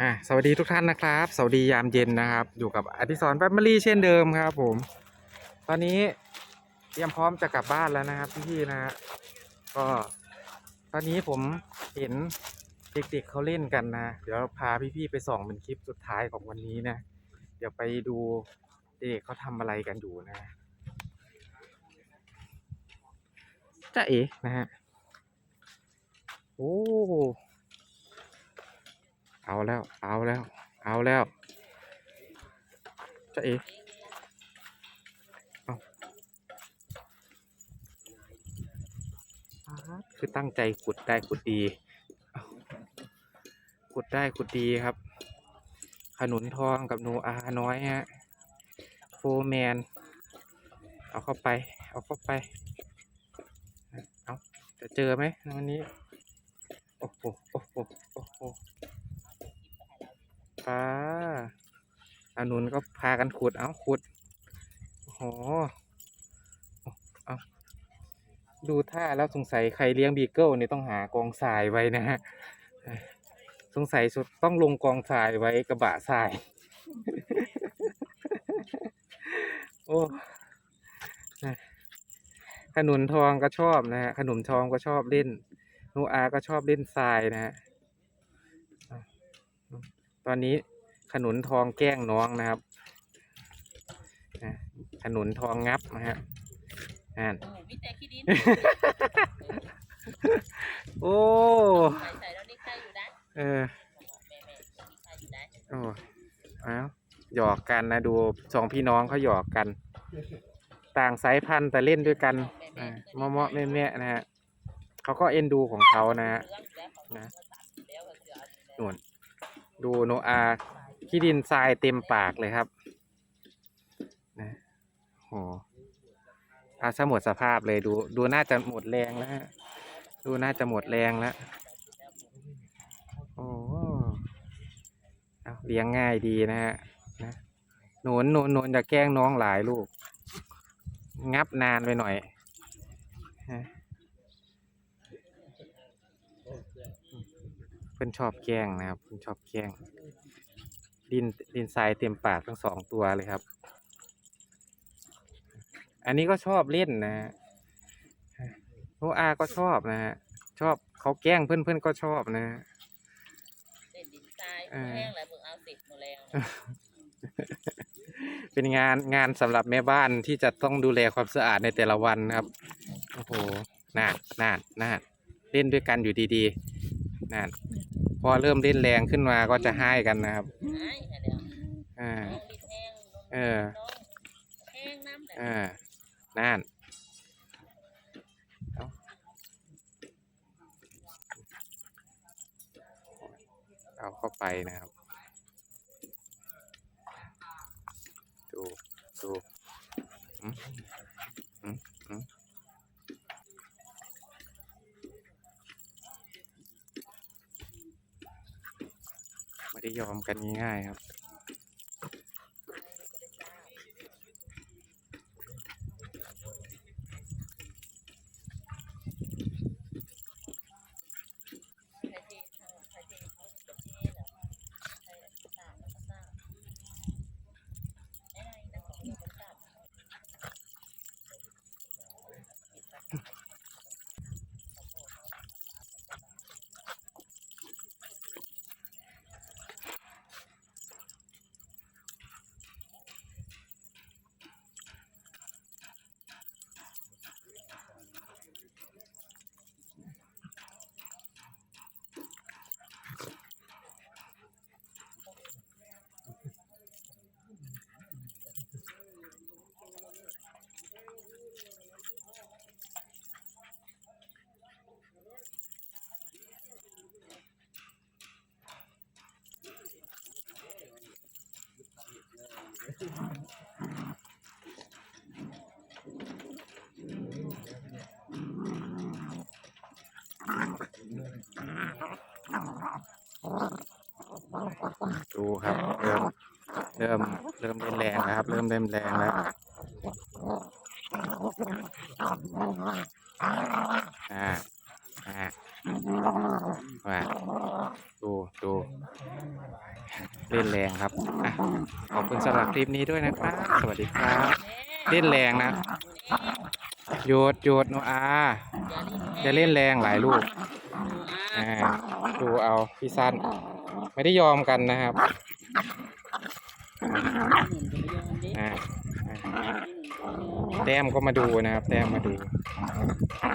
อะสวัสดีทุกท่านนะครับ สวัสดียามเย็นนะครับ อยู่กับอดิศรแฟมิลี่เช่นเดิมครับ ผม ตอนนี้เตรียมพร้อมจะกลับบ้านแล้วนะครับพี่ๆนะฮะก็ ตอนนี้ผมเห็นเด็กๆเขาเล่นกันนะ เดี๋ยวพาพี่ๆไปส่องเป็นคลิปสุดท้ายของวันนี้นะ เดี๋ยวไปดูเด็กเขาทำอะไรกันอยู่นะจ้าเอ๋นะฮะโอ้ เอาแล้ว เอาแล้ว เอาแล้วจ้าเอ๋เอาคือตั้งใจขุดได้ขุดดีขุดได้ขุดดีครับ ขนุนทองกับโนอาน้อยฮะโฟแมน เอาเข้าไป เอาเข้าไป เอาจะเจอไหมวันนี้ นุนก็พากันขุด เอาขุดโอ้เอาดูท่าแล้วสงสัยใครเลี้ยงบีเกิลนี่ต้องหากองทรายไว้นะฮะ สงสัยสุดต้องลงกองทรายไว้กระบะทราย โอ้ขนุนทองก็ชอบนะฮะ ขนมทองก็ชอบเล่นโนอาก็ชอบเล่นทรายนะฮะ ตอนนี้ ขนุนทองแกล้งน้องนะครับนะขนุนทองงับนะฮะอ่านโอ้มีแต่ขี้ดินโอ้ใส่ใส่แล้วนี่ใครอยู่ได้เออแม่แม่มีใครอยู่ได้โอ้เอาหยอกกันนะดูสองพี่น้องเขาหยอกกัน ต่างสายพันธุ์แต่เล่นด้วยกันอ่าเมาะเมาะแม่แม่ๆนะฮะเขาก็เอ็นดูของเขานะฮะนะนู่นดูโนอา ขี้ดินทรายเต็มปากเลยครับนะโหอาซะหมดสภาพเลยดู ดูน่าจะหมดแรงแล้วดูน่าจะหมดแรงแล้วโอ้เอาเลี้ยงง่ายดีนะฮะนะหนูนหนูนหนูนอย่าแกล้งน้องหลายลูก งับนานไปหน่อยฮะเพื่อนชอบแกล้งนะครับเพื่อนชอบแกล้ง ดินดินทรายเต็มปากทั้งสองตัวเลยครับ อันนี้ก็ชอบเล่นนะฮะโนอาก็ชอบนะฮะชอบเขาแกล้งเพื่อนเพื่อนๆก็ชอบนะฮะเล่นดินทรายเออแห้งแล้วมึงเอาสิหมดแล้วเป็นงานงานสำหรับแม่บ้านที่จะต้องดูแลความสะอาดในแต่ละวันนะครับ โอ้โหน่านน่านน่านเล่นด้วยกันอยู่ดีๆน่าน พอเริ่มเล่นแรงขึ้นมาก็จะให้กันนะครับหายให้แล้วอ่าน้องดินแห้งน้องเออน้องแห้งน้ำแหละอ่าน่านเอาเอาเข้าไปนะครับ ดูดูอืมอืมอืมไม่ได้ ยอมกันง่ายๆครับ ใครที่ทางใครที่เขาจะเทแล้วใครสร้างแล้วก็สร้างไอ้ไอ้นั่นของเราก็สร้าง ดูครับเริ่มเริ่มเริ่มเล่นแรงแล้วครับ เริ่มเล่นแรงแล้วอ่า อ่าว่าดู ดู เล่นแรงครับอะขอบคุณสำหรับคลิปนี้ด้วยนะครับ สวัสดีครับ เล่นแรงนะโยดโยดโนอาจะเล่นแรงหลายลูกอ่าดูเอาพี่สั้น ไม่ได้ยอมกันนะครับอ่าแต้มก็มาดูนะครับ แต้มมาดู